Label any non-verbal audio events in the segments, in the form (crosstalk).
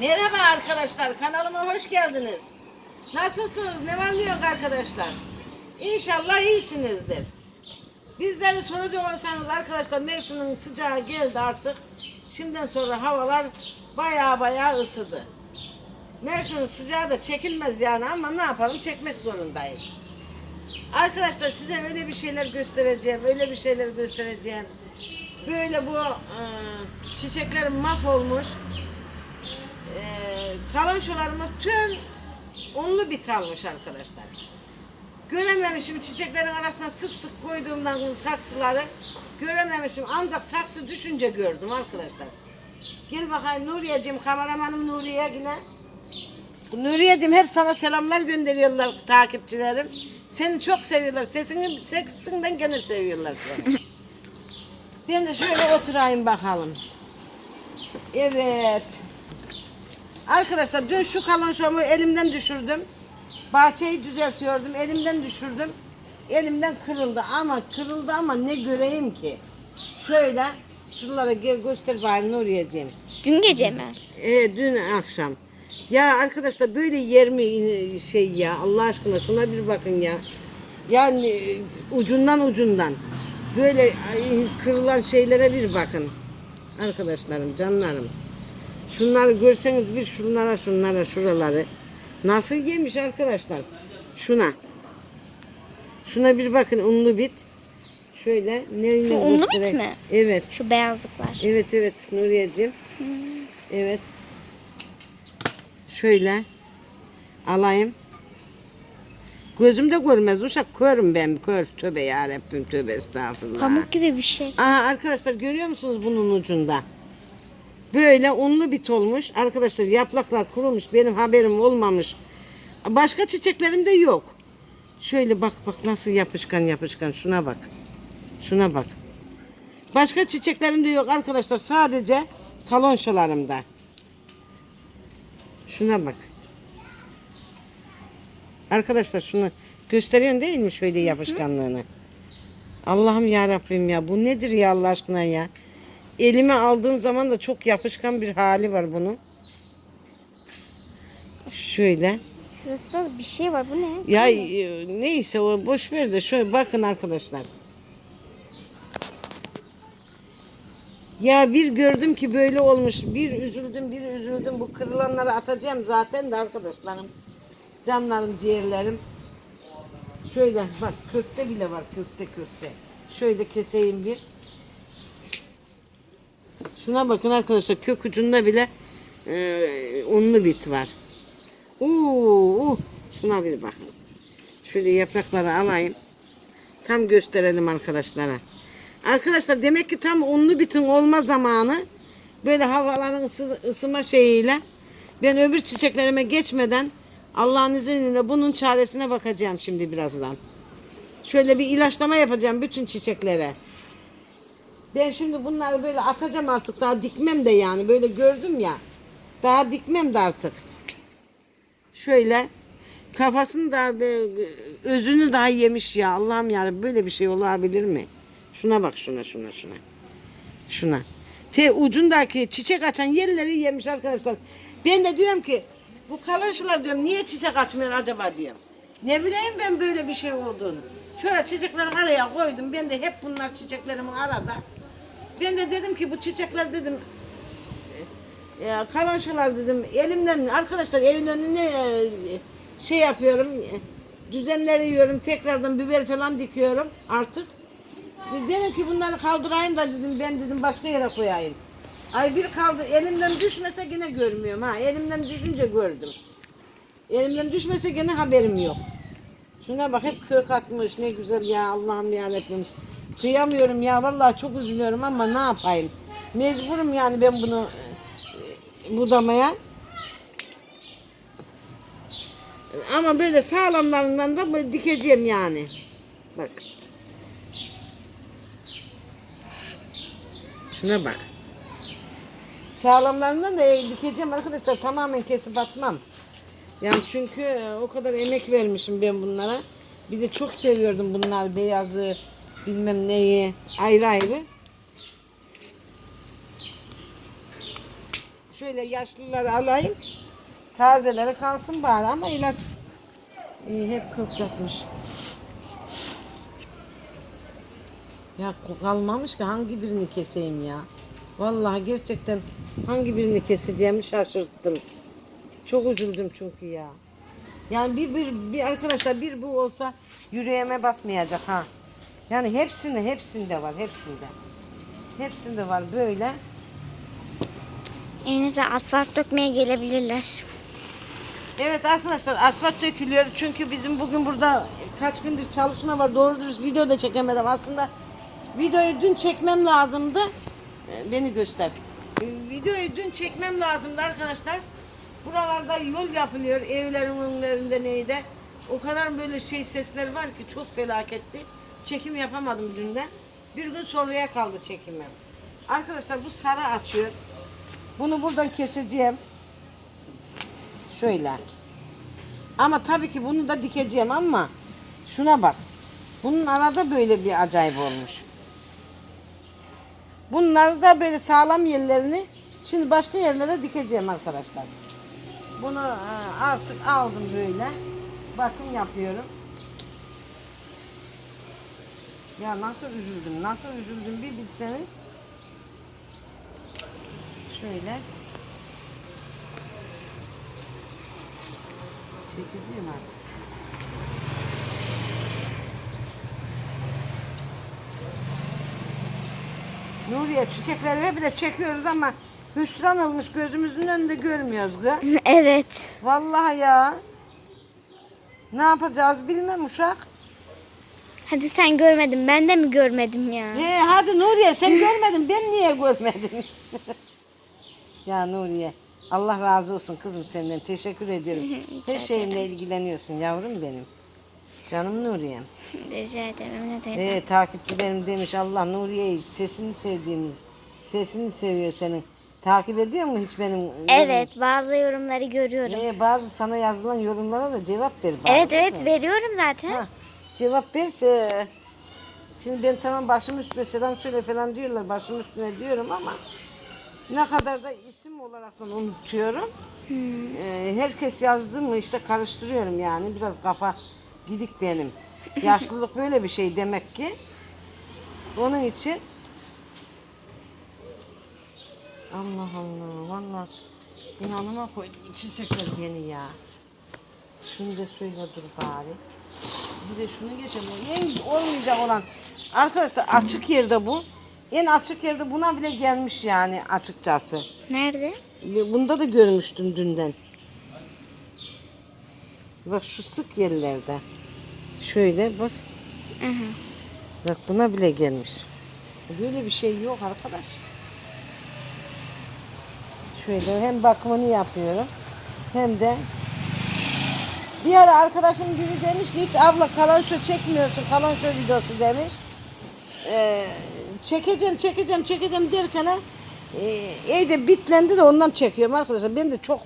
Merhaba arkadaşlar, kanalıma hoş geldiniz. Nasılsınız, ne var yok arkadaşlar? İnşallah iyisinizdir. Bizleri soracak olsanız arkadaşlar mevsimin sıcağı geldi artık. Şimdiden sonra havalar baya baya ısıdı. Mevsimin sıcağı da çekilmez yani ama ne yapalım çekmek zorundayız. Arkadaşlar size öyle bir şeyler göstereceğim, öyle bir şeyler göstereceğim. Böyle bu e, çiçeklerim mahvolmuş. E, tüm unlu bit almış arkadaşlar. Görememişim çiçeklerin arasına sık sık koyduğumdan saksıları görememişim ancak saksı düşünce gördüm arkadaşlar. Gel bakayım Nuriye'cim kameramanım Nuriye yine. Nuriye'cim hep sana selamlar gönderiyorlar takipçilerim. Seni çok seviyorlar. Sesini, sesinden gene seviyorlar seni. Ben de şöyle oturayım bakalım. Evet. Arkadaşlar dün şu kalonşomu elimden düşürdüm. Bahçeyi düzeltiyordum. Elimden düşürdüm. Elimden kırıldı ama kırıldı ama ne göreyim ki? Şöyle şunlara gel göster bari Nuriye'ciğim. Dün gece mi? Ee, dün akşam. Ya arkadaşlar böyle yer mi şey ya Allah aşkına şuna bir bakın ya. Yani e, ucundan ucundan böyle kırılan şeylere bir bakın. Arkadaşlarım, canlarım. Şunları görseniz bir şunlara şunlara şuraları. Nasıl yemiş arkadaşlar? Şuna. Şuna bir bakın unlu bit. Şöyle nereye Bu unlu bit mi? Evet. Şu beyazlıklar. Evet evet Nuriyeciğim. Evet. Şöyle alayım. Gözüm de görmez uşak körüm ben kör tövbe yarabbim tövbe estağfurullah. Pamuk gibi bir şey. Aha arkadaşlar görüyor musunuz bunun ucunda? Böyle unlu bit olmuş. Arkadaşlar yapraklar kurumuş. Benim haberim olmamış. Başka çiçeklerim de yok. Şöyle bak bak nasıl yapışkan yapışkan. Şuna bak. Şuna bak. Başka çiçeklerim de yok arkadaşlar. Sadece kalonşalarımda. Şuna bak. Arkadaşlar şunu gösteriyorsun değil mi şöyle yapışkanlığını? Allah'ım ya Rabbim ya bu nedir ya Allah aşkına ya? Elime aldığım zaman da çok yapışkan bir hali var bunun. Şöyle. Şurası da bir şey var. Bu ne? Ya e, neyse o boş ver de şöyle bakın arkadaşlar. Ya bir gördüm ki böyle olmuş. Bir üzüldüm, bir üzüldüm. Bu kırılanları atacağım zaten de arkadaşlarım. Canlarım, ciğerlerim. Şöyle bak kökte bile var kökte kökte. Şöyle keseyim bir. Şuna bakın arkadaşlar kök ucunda bile e, unlu bit var. Oo, şuna bir bakın. Şöyle yaprakları alayım. Tam gösterelim arkadaşlara. Arkadaşlar demek ki tam unlu bitin olma zamanı böyle havaların ısı, ısıma şeyiyle ben öbür çiçeklerime geçmeden Allah'ın izniyle bunun çaresine bakacağım şimdi birazdan. Şöyle bir ilaçlama yapacağım bütün çiçeklere. Ben şimdi bunları böyle atacağım artık daha dikmem de yani böyle gördüm ya. Daha dikmem de artık. Şöyle kafasını da özünü daha yemiş ya Allah'ım ya böyle bir şey olabilir mi? Şuna bak şuna şuna şuna. Şuna. Te ucundaki çiçek açan yerleri yemiş arkadaşlar. Ben de diyorum ki bu kalanşılar diyorum niye çiçek açmıyor acaba diyorum. Ne bileyim ben böyle bir şey olduğunu. Şöyle çiçekleri araya koydum. Ben de hep bunlar çiçeklerimin arada. Ben de dedim ki bu çiçekler dedim ya kalanşalar dedim elimden arkadaşlar evin önüne e, şey yapıyorum e, düzenleriyorum tekrardan biber falan dikiyorum artık. Dedim ki bunları kaldırayım da dedim ben dedim başka yere koyayım. Ay bir kaldı elimden düşmese yine görmüyorum ha elimden düşünce gördüm. Elimden düşmese gene haberim yok. Şuna bak hep kök atmış ne güzel ya Allah'ım ya Rabbim. Kıyamıyorum ya vallahi çok üzülüyorum ama ne yapayım. Mecburum yani ben bunu e, budamaya. Ama böyle sağlamlarından da dikeceğim yani. Bak. Şuna bak. Sağlamlarından da dikeceğim arkadaşlar. Tamamen kesip atmam. Yani çünkü e, o kadar emek vermişim ben bunlara. Bir de çok seviyordum bunlar beyazı bilmem neyi ayrı ayrı. şöyle yaşlıları alayım. Tazeleri kalsın bari ama ilaç iyi, hep koklatmış. Ya kalmamış ki hangi birini keseyim ya. Vallahi gerçekten hangi birini keseceğimi şaşırttım. Çok üzüldüm çünkü ya. Yani bir, bir, bir arkadaşlar bir bu olsa yüreğime batmayacak ha. Yani hepsinde hepsinde var hepsinde. Hepsinde var böyle. Evinize asfalt dökmeye gelebilirler. Evet arkadaşlar asfalt dökülüyor. Çünkü bizim bugün burada kaç gündür çalışma var. Doğru dürüst video da çekemedim. Aslında videoyu dün çekmem lazımdı. Ee, beni göster. Ee, videoyu dün çekmem lazımdı arkadaşlar. Buralarda yol yapılıyor. Evlerin önlerinde neydi o kadar böyle şey sesler var ki çok felaketti çekim yapamadım dünden bir gün sonraya kaldı çekimim arkadaşlar bu sarı açıyor bunu buradan keseceğim Şöyle. Ama tabii ki bunu da dikeceğim ama şuna bak. Bunun arada böyle bir acayip olmuş. Bunları da böyle sağlam yerlerini şimdi başka yerlere dikeceğim arkadaşlar. Bunu e, artık aldım böyle. Bakım yapıyorum. Ya nasıl üzüldüm, nasıl üzüldüm bir bilseniz. Şöyle. Çekeceğim artık. Nuriye çiçekleri bile çekiyoruz ama hüsran olmuş gözümüzün önünde görmüyoruz kız. Evet. Vallahi ya. Ne yapacağız bilmem uşak. Hadi sen görmedin ben de mi görmedim ya? He hadi Nuriye sen (laughs) görmedin ben niye görmedim? (laughs) ya Nuriye Allah razı olsun kızım senden teşekkür ediyorum. Her şeyimle ilgileniyorsun yavrum benim. Canım Nuriye'm. Rica ederim Emine teyze. Ee, takipçilerim demiş Allah Nuriye'yi sesini sevdiğimiz sesini seviyor senin. Takip ediyor mu hiç benim? Evet bazı yorumları görüyorum. Ee, bazı sana yazılan yorumlara da cevap ver. bari Evet evet kızım. veriyorum zaten. Ha, cevap verse şimdi ben tamam başım üstüne selam söyle falan diyorlar başım üstüne diyorum ama ne kadar da isim olarak da unutuyorum. Hmm. Ee, herkes yazdı mı işte karıştırıyorum yani biraz kafa gidik benim. (laughs) Yaşlılık böyle bir şey demek ki. Onun için Allah Allah valla inanıma koydu bu çiçekler beni ya. Şunu da söyle dur bari. Bir de şunu geçelim. En olmayacak olan arkadaşlar açık yerde bu. En açık yerde buna bile gelmiş yani açıkçası. Nerede? Bunda da görmüştüm dünden. Bak şu sık yerlerde. Şöyle bak. Aha. Bak buna bile gelmiş. Böyle bir şey yok arkadaş. Şöyle hem bakımını yapıyorum hem de bir ara arkadaşım biri demiş ki hiç abla kalan şu çekmiyorsun kalan şu videosu demiş. Ee, çekeceğim çekeceğim çekeceğim derken e, evde bitlendi de ondan çekiyorum arkadaşlar. Ben de çok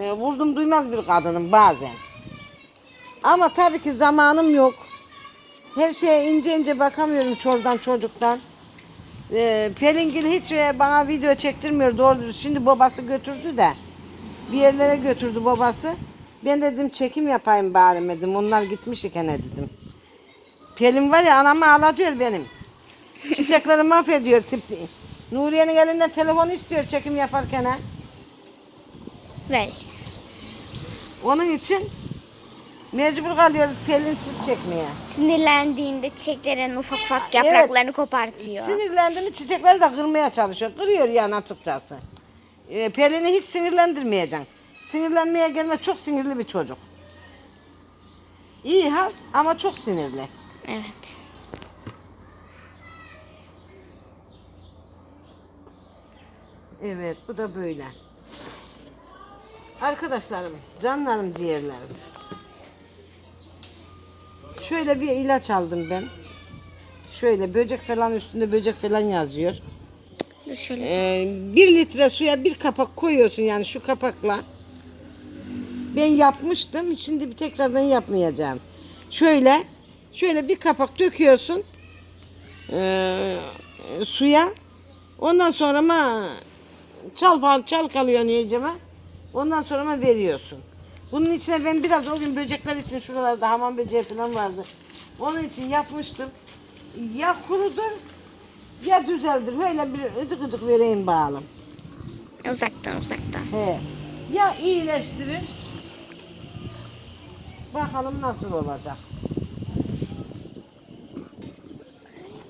e, vurdum duymaz bir kadınım bazen. Ama tabii ki zamanım yok. Her şeye ince ince bakamıyorum çordan çocuktan. Ee, Pelingil hiç e, bana video çektirmiyor doğru dürüst. Şimdi babası götürdü de bir yerlere götürdü babası. Ben dedim çekim yapayım bari dedim. Onlar gitmiş iken dedim. Pelin var ya anamı ağlatıyor benim. Çiçekleri mahvediyor. Tip, Nuriye'nin elinden telefonu istiyor çekim yaparken. ha. Ver. Onun için mecbur kalıyoruz Pelinsiz çekmeye. Sinirlendiğinde çiçeklerin ufak ufak yapraklarını kopartıyor. Sinirlendi mi çiçekleri de kırmaya çalışıyor. Kırıyor yani açıkçası. Ee, Pelin'i hiç sinirlendirmeyeceksin. Sinirlenmeye gelmez. Çok sinirli bir çocuk. İyi has ama çok sinirli. Evet. Evet bu da böyle. Arkadaşlarım, canlarım, ciğerlerim. Şöyle bir ilaç aldım ben. Şöyle böcek falan üstünde böcek falan yazıyor. Dur şöyle. Ee, bir litre suya bir kapak koyuyorsun yani şu kapakla. Ben yapmıştım. Şimdi bir tekrardan yapmayacağım. Şöyle şöyle bir kapak döküyorsun ee, suya. Ondan sonra ama çal çalkalıyorsun iyiceme. Ondan sonra veriyorsun. Bunun içine ben biraz o gün böcekler için şuralarda hamam böceği falan vardı. Onun için yapmıştım. Ya kurudur ya düzeldir. Böyle bir ıcık ıcık vereyim bağlım. Uzaktan uzaktan. He. Ya iyileştirir. Bakalım nasıl olacak.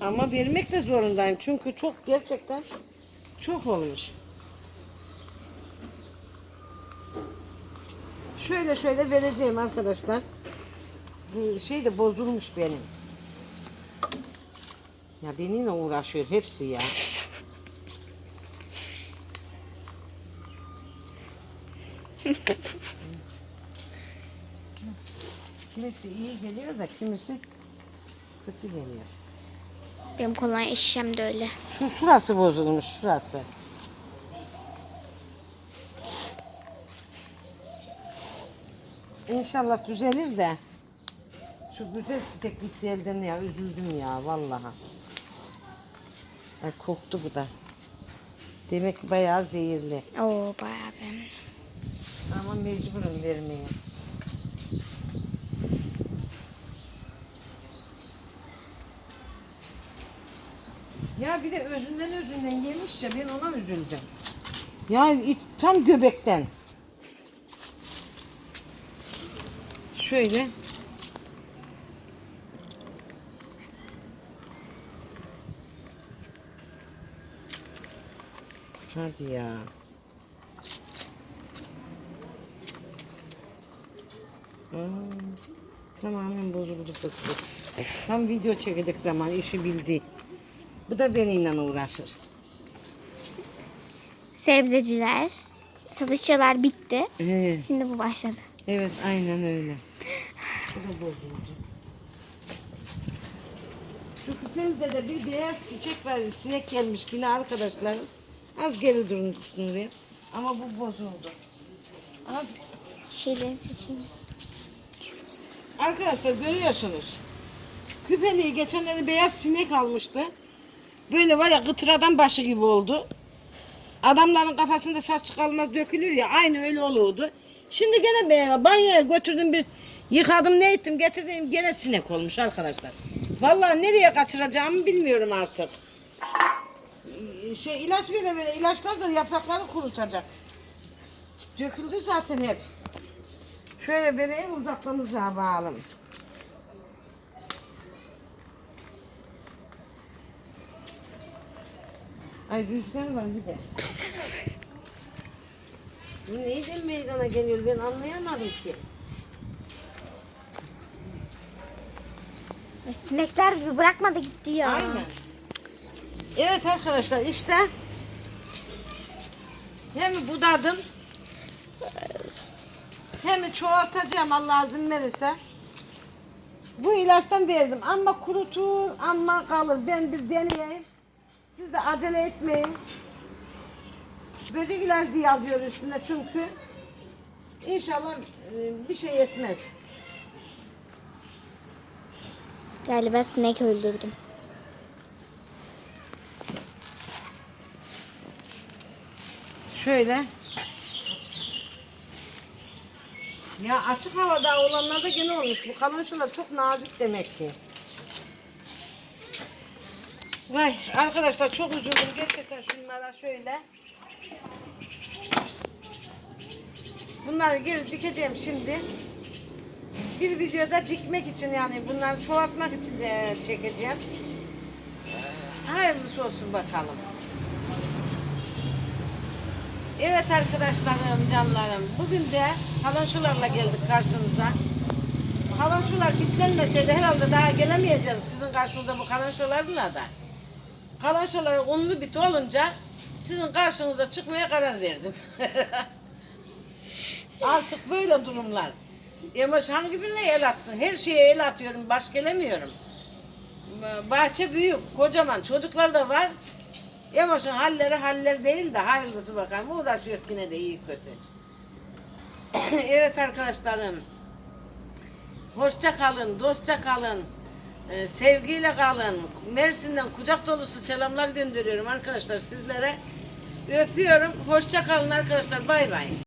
Ama vermek de zorundayım. Çünkü çok gerçekten çok olmuş. Şöyle şöyle vereceğim arkadaşlar. Bu şey de bozulmuş benim. Ya benimle uğraşıyor hepsi ya. (laughs) Kimisi iyi geliyor da kimisi kötü geliyor. Benim kolonya şişem de öyle. Şu şurası bozulmuş şurası. İnşallah düzelir de. Şu güzel çiçek gitti elden ya üzüldüm ya vallahi. Ay koktu bu da. Demek ki bayağı zehirli. Oo bayağı ben. Ama mecburum vermeye. Ya özünden özünden yemiş ya ben ona üzüldüm. Ya it- tam göbekten. Şöyle. Hadi ya. Aa, tamamen bozuldu fıs fıs. Tam video çekecek zaman işi bildi. Bu da benimle uğraşır. Sebzeciler, satışçılar bitti. Evet, Şimdi bu başladı. evet aynen öyle. Bu da bozuldu. Şu küpemde de bir beyaz çiçek var. Sinek gelmiş yine arkadaşlarım. Az geri durun Nuriye. Ama bu bozuldu. Az Şeyleri seçeyim. Arkadaşlar görüyorsunuz. Küpeliği geçenleri beyaz sinek almıştı. Böyle var ya kıtıradan başı gibi oldu. Adamların kafasında saç çıkarmaz dökülür ya aynı öyle oluyordu. Şimdi gene be, banyoya götürdüm bir yıkadım ne ettim getirdim gene sinek olmuş arkadaşlar. Vallahi nereye kaçıracağımı bilmiyorum artık. Şey ilaç vere vere ilaçlar da yaprakları kurutacak. Döküldü zaten hep. Şöyle vereyim uzaktan uzağa bağalım. Ay rüzgar var bir de. Bu neyden meydana geliyor ben anlayamadım ki. Sinekler bir bırakmadı gitti ya. Aynen. Evet arkadaşlar işte hem budadım hem çoğaltacağım Allah izin verirse. Bu ilaçtan verdim ama kurutur ama kalır. Ben bir deneyeyim. Siz de acele etmeyin. Böcek ilacı yazıyor üstünde çünkü. İnşallah e, bir şey etmez. Galiba sinek öldürdüm. Şöyle. Ya açık havada olanlarda gene olmuş. Bu kalın şunlar çok nazik demek ki. Vay arkadaşlar çok üzüldüm gerçekten şunlara şöyle. Bunları geri dikeceğim şimdi. Bir videoda dikmek için yani bunları çoğaltmak için de çekeceğim. Hayırlısı olsun bakalım. Evet arkadaşlarım, canlarım. Bugün de halanşularla geldik karşınıza. Halanşular bitlenmeseydi herhalde daha gelemeyeceğiz sizin karşınıza bu halanşularla da. Halanşular unlu bit olunca sizin karşınıza çıkmaya karar verdim. (laughs) Artık böyle durumlar. Yamaç hangi birine el atsın? Her şeye el atıyorum, baş gelemiyorum. Bahçe büyük, kocaman. Çocuklar da var. Yamaç'ın halleri haller değil de hayırlısı bakalım. Uğraşıyor yine de iyi kötü. (coughs) evet arkadaşlarım. Hoşça kalın, dostça kalın. Ee, sevgiyle kalın. Mersin'den kucak dolusu selamlar gönderiyorum arkadaşlar sizlere. Öpüyorum. Hoşça kalın arkadaşlar. Bay bay.